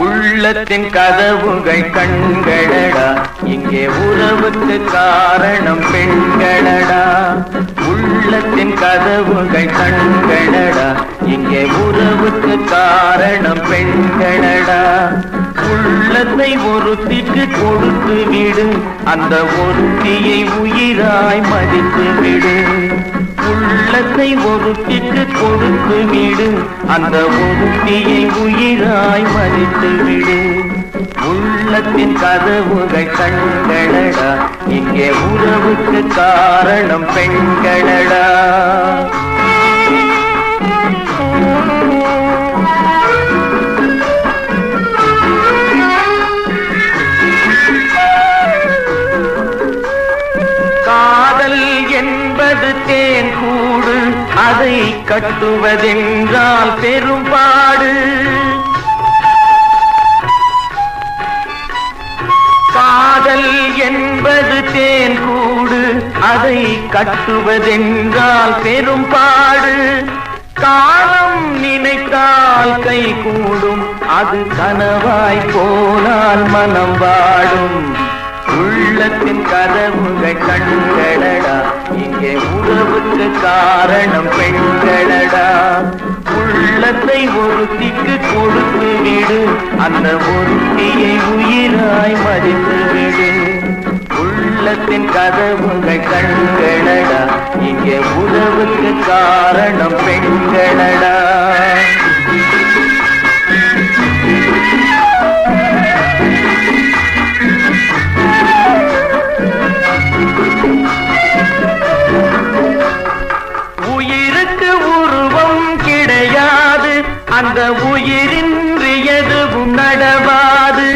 உள்ளத்தின் கதவுகள் கண்களடா இங்கே உறவுக்கு காரணம் பெண். உள்ளத்தின் கதவுகள் கண்களடா இங்கே உறவுக்கு காரணம் பெண்களடா உள்ளத்தை ஒருத்திக்கு கொடுத்து விடு. அந்த ஒருத்தியை உயிராய் மதித்து விடு. உள்ளத்தை ஒருத்திக்கு கொடுத்து விடு. அந்த ஒருத்தியை உயிராய் மதித்து விடு. உள்ளத்தின் கதவுகள் கண்களடா இங்கே உறவுக்கு காரணம் பெண்களடா காதல் என்பது தேன் கூடு. அதை கட்டுவதென்றால் பெரும்பாடு. தேன் கூடு. அதை கட்டுவதென்றால் பெரும்பாடு காலம் நினைத்தால் கை கூடும். அது கனவாய் போனால் மனம் வாடும். உள்ளத்தின் கதவுகள் கண்களடா இங்கே உறவுக்கு காரணம் பெண்களடா உள்ளத்தை ஒருத்திக்கு கொடுத்து விடு. அந்த ஒருத்தியை உயிராய் மதித்து விடு. உள்ளத்தின் கதவுகள் கண்களடா இங்கே உறவுக்கு காரணம் பெண்களடா உயிருக்கு உருவம் கிடையாது. அந்த உயிரின்றி எதுவும் நடவாது.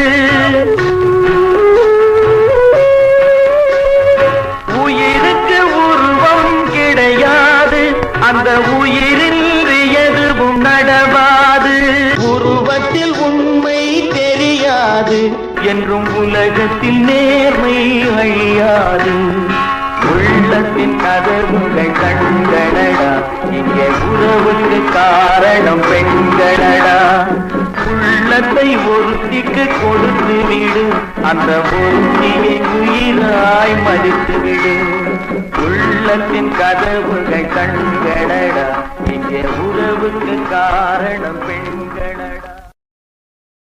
உயிரின்றி எதுவும் நடவாது. உருவத்தில் உண்மை தெரியாது. என்றும் உலகத்தில் நேர்மை அழியாது உள்ளத்தின் கதவுகள் கண்களடா இங்கே உறவுக்கு காரணம் பெண்களடா உள்ளத்தை ஒருத்திக்கு கொடுத்து விடு. அந்த ஒருத்தியை உயிராய் மதித்து விடு. உள்ளத்தின் கதவுகள் கண்களடா இங்கே உறவுக்கு காரணம் பெண்களடா